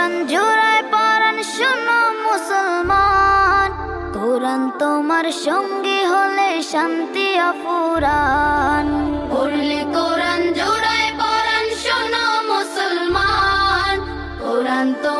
কোরআন জোড়ায় পরাণ শোনো মুসলমান। কোরআন তোমার সঙ্গী হলে শান্তি অপুরান পড়লে কোরআন জোড়ায় শোনো মুসলমান। কোরআন তোমার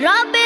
Robin.